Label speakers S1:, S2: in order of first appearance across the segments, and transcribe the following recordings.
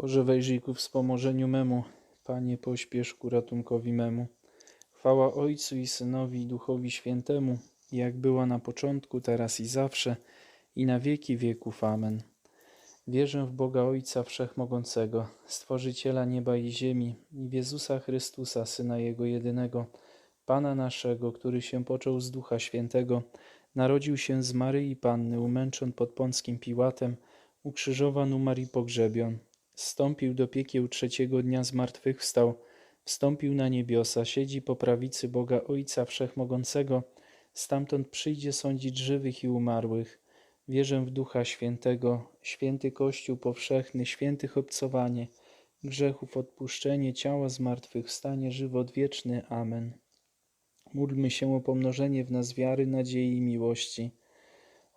S1: Boże, wejrzyj ku wspomożeniu memu. Panie, pośpiesz ku ratunkowi memu. Chwała Ojcu i Synowi i Duchowi Świętemu, jak była na początku, teraz i zawsze, i na wieki wieków. Amen. Wierzę w Boga Ojca Wszechmogącego, Stworzyciela nieba i ziemi, i w Jezusa Chrystusa, Syna Jego jedynego, Pana naszego, który się począł z Ducha Świętego, narodził się z Maryi Panny, umęczon pod Pąckim Piłatem, ukrzyżowan, umarł i pogrzebion. Wstąpił do piekieł trzeciego dnia zmartwychwstał, wstąpił na niebiosa, siedzi po prawicy Boga Ojca Wszechmogącego, stamtąd przyjdzie sądzić żywych i umarłych. Wierzę w Ducha Świętego, święty Kościół powszechny, świętych obcowanie, grzechów odpuszczenie, ciała zmartwychwstanie, żywot wieczny. Amen. Módlmy się o pomnożenie w nas wiary, nadziei i miłości.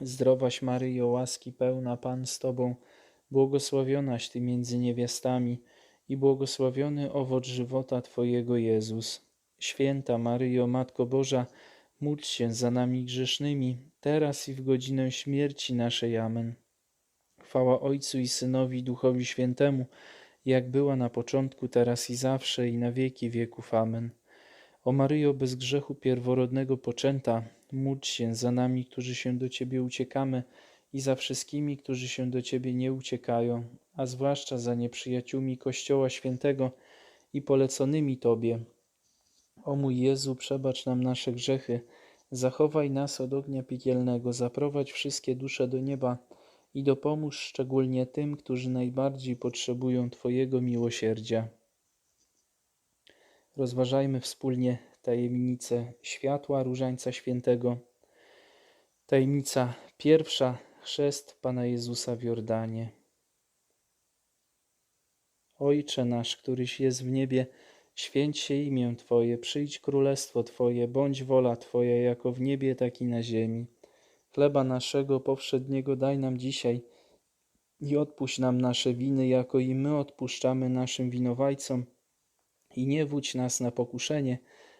S1: Zdrowaś Maryjo, łaski pełna, Pan z Tobą, błogosławionaś Ty między niewiastami i błogosławiony owoc żywota Twojego Jezus. Święta Maryjo, Matko Boża, módl się za nami grzesznymi, teraz i w godzinę śmierci naszej. Amen. Chwała Ojcu i Synowi Duchowi Świętemu, jak była na początku, teraz i zawsze, i na wieki wieków. Amen. O Maryjo, bez grzechu pierworodnego poczęta, módl się za nami, którzy się do Ciebie uciekamy i za wszystkimi, którzy się do Ciebie nie uciekają, a zwłaszcza za nieprzyjaciółmi Kościoła Świętego i poleconymi Tobie. O mój Jezu, przebacz nam nasze grzechy, zachowaj nas od ognia piekielnego, zaprowadź wszystkie dusze do nieba i dopomóż szczególnie tym, którzy najbardziej potrzebują Twojego miłosierdzia. Rozważajmy wspólnie tajemnicę światła Różańca Świętego. Tajemnica pierwsza, chrzest Pana Jezusa w Jordanie. Ojcze nasz, któryś jest w niebie, święć się imię Twoje, przyjdź królestwo Twoje, bądź wola Twoja, jako w niebie, tak i na ziemi. Chleba naszego powszedniego daj nam dzisiaj i odpuść nam nasze winy, jako i my odpuszczamy naszym winowajcom. I nie wódź nas na pokuszenie,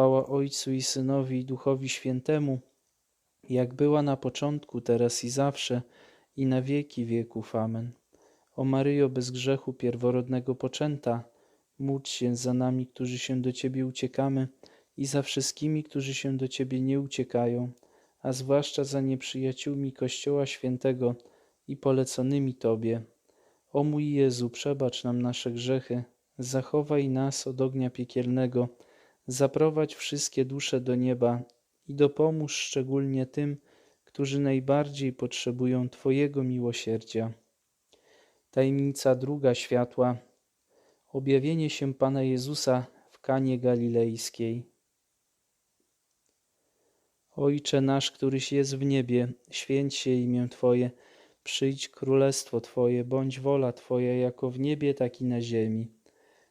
S1: Chwała Ojcu i Synowi i Duchowi Świętemu, jak była na początku, teraz i zawsze, i na wieki wieków. Amen. O Maryjo bez grzechu pierworodnego poczęta, módl się za nami, którzy się do Ciebie uciekamy i za wszystkimi, którzy się do Ciebie nie uciekają, a zwłaszcza za nieprzyjaciółmi Kościoła Świętego i poleconymi Tobie. O mój Jezu, przebacz nam nasze grzechy, zachowaj nas od ognia piekielnego, zaprowadź wszystkie dusze do nieba i dopomóż szczególnie tym, którzy najbardziej potrzebują Twojego miłosierdzia. Tajemnica druga światła. Objawienie się Pana Jezusa w Kanie Galilejskiej. Ojcze nasz, któryś jest w niebie, święć się imię Twoje, przyjdź królestwo Twoje, bądź wola Twoja jako w niebie, tak i na ziemi.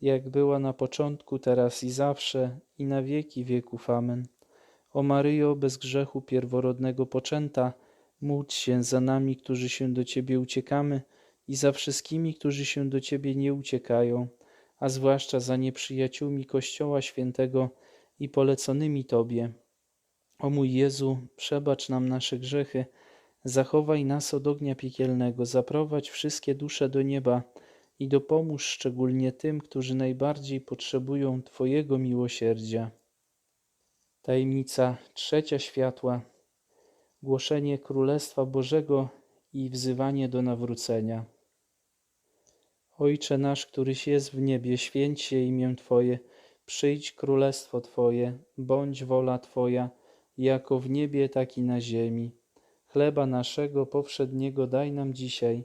S1: jak była na początku, teraz i zawsze, i na wieki wieków. Amen. O Maryjo, bez grzechu pierworodnego poczęta, módl się za nami, którzy się do Ciebie uciekamy i za wszystkimi, którzy się do Ciebie nie uciekają, a zwłaszcza za nieprzyjaciółmi Kościoła Świętego i poleconymi Tobie. O mój Jezu, przebacz nam nasze grzechy, zachowaj nas od ognia piekielnego, zaprowadź wszystkie dusze do nieba i dopomóż szczególnie tym, którzy najbardziej potrzebują Twojego miłosierdzia. Tajemnica trzecia światła głoszenie Królestwa Bożego i wzywanie do nawrócenia. Ojcze nasz, któryś jest w niebie, święć się imię Twoje, przyjdź królestwo Twoje, bądź wola Twoja, jako w niebie, tak i na ziemi. Chleba naszego powszedniego daj nam dzisiaj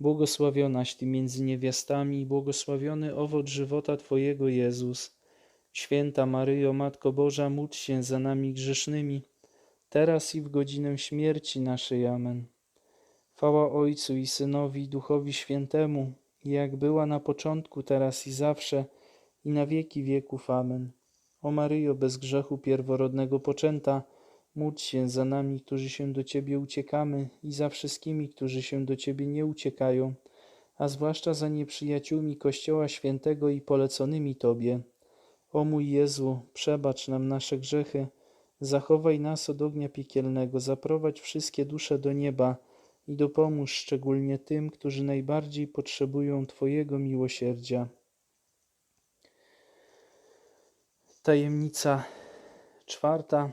S1: błogosławionaś Ty między niewiastami i błogosławiony owoc żywota Twojego Jezus. Święta Maryjo, Matko Boża, módl się za nami grzesznymi, teraz i w godzinę śmierci naszej. Amen. Chwała Ojcu i Synowi i Duchowi Świętemu, jak była na początku, teraz i zawsze, i na wieki wieków. Amen. O Maryjo, bez grzechu pierworodnego poczęta, módl się za nami, którzy się do Ciebie uciekamy i za wszystkimi, którzy się do Ciebie nie uciekają, a zwłaszcza za nieprzyjaciółmi Kościoła Świętego i poleconymi Tobie. O mój Jezu, przebacz nam nasze grzechy, zachowaj nas od ognia piekielnego, zaprowadź wszystkie dusze do nieba i dopomóż szczególnie tym, którzy najbardziej potrzebują Twojego miłosierdzia. Tajemnica czwarta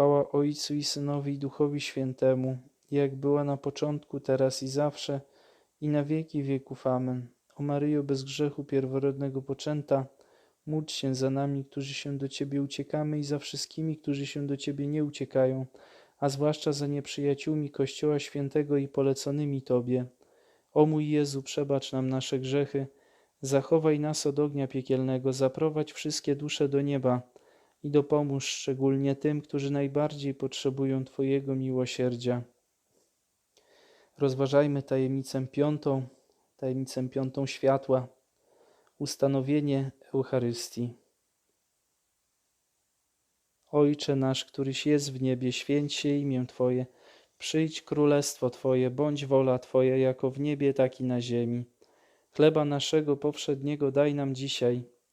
S1: Chwała Ojcu i Synowi i Duchowi Świętemu, jak była na początku, teraz i zawsze, i na wieki wieków. Amen. O Maryjo bez grzechu pierworodnego poczęta, módl się za nami, którzy się do Ciebie uciekamy i za wszystkimi, którzy się do Ciebie nie uciekają, a zwłaszcza za nieprzyjaciółmi Kościoła Świętego i poleconymi Tobie. O mój Jezu, przebacz nam nasze grzechy, zachowaj nas od ognia piekielnego, zaprowadź wszystkie dusze do nieba i dopomóż szczególnie tym, którzy najbardziej potrzebują Twojego miłosierdzia. Rozważajmy tajemnicę piątą, tajemnicę piątą światła, ustanowienie Eucharystii. Ojcze nasz, któryś jest w niebie, święć się imię Twoje, przyjdź królestwo Twoje, bądź wola Twoja jako w niebie, tak i na ziemi. Chleba naszego powszedniego daj nam dzisiaj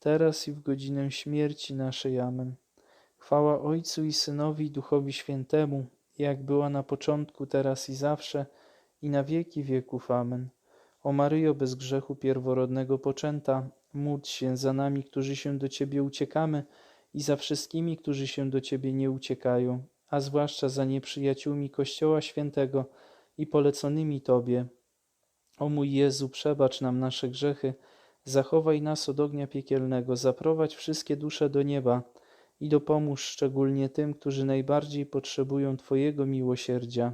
S1: teraz i w godzinę śmierci naszej. Amen. Chwała Ojcu i Synowi i Duchowi Świętemu, jak była na początku, teraz i zawsze, i na wieki wieków. Amen. O Maryjo bez grzechu pierworodnego poczęta, módl się za nami, którzy się do Ciebie uciekamy i za wszystkimi, którzy się do Ciebie nie uciekają, a zwłaszcza za nieprzyjaciółmi Kościoła Świętego i poleconymi Tobie. O mój Jezu, przebacz nam nasze grzechy, zachowaj nas od ognia piekielnego, zaprowadź wszystkie dusze do nieba i dopomóż szczególnie tym, którzy najbardziej potrzebują Twojego miłosierdzia.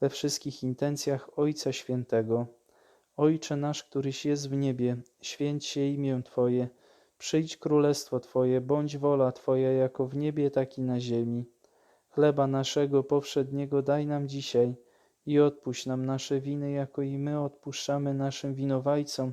S1: We wszystkich intencjach Ojca Świętego. Ojcze nasz, któryś jest w niebie, święć się imię Twoje, przyjdź królestwo Twoje, bądź wola Twoja jako w niebie, tak i na ziemi. Chleba naszego powszedniego daj nam dzisiaj i odpuść nam nasze winy, jako i my odpuszczamy naszym winowajcom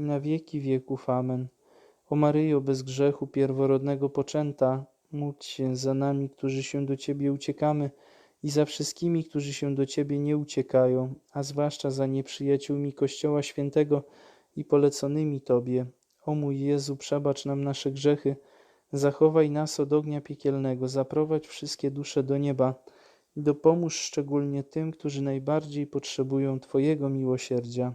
S1: i na wieki wieków. Amen. O Maryjo bez grzechu pierworodnego poczęta, módl się za nami, którzy się do Ciebie uciekamy i za wszystkimi, którzy się do Ciebie nie uciekają, a zwłaszcza za nieprzyjaciółmi Kościoła Świętego i poleconymi Tobie. O mój Jezu, przebacz nam nasze grzechy, zachowaj nas od ognia piekielnego, zaprowadź wszystkie dusze do nieba i dopomóż szczególnie tym, którzy najbardziej potrzebują Twojego miłosierdzia.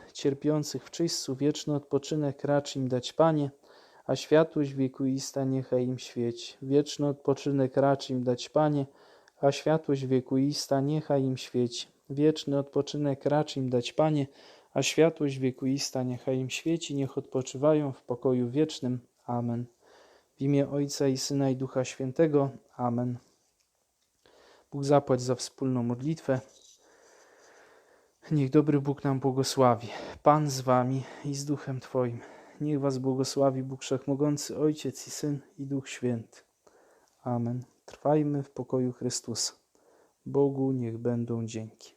S1: cierpiących w czyśćcu wieczny odpoczynek racz im dać, Panie, a światłość wiekuista niechaj im świeci. Wieczny odpoczynek racz im dać, Panie, a światłość wiekuista niechaj im świeci. Wieczny odpoczynek racz im dać, Panie, a światłość wiekuista niechaj im świeci, niech odpoczywają w pokoju wiecznym. Amen. W imię Ojca i Syna i Ducha Świętego. Amen. Bóg zapłać za wspólną modlitwę. Niech dobry Bóg nam błogosławi. Pan z wami i z duchem Twoim. Niech was błogosławi Bóg Wszechmogący, Ojciec i Syn i Duch Święty. Amen. Trwajmy w pokoju Chrystusa. Bogu niech będą dzięki.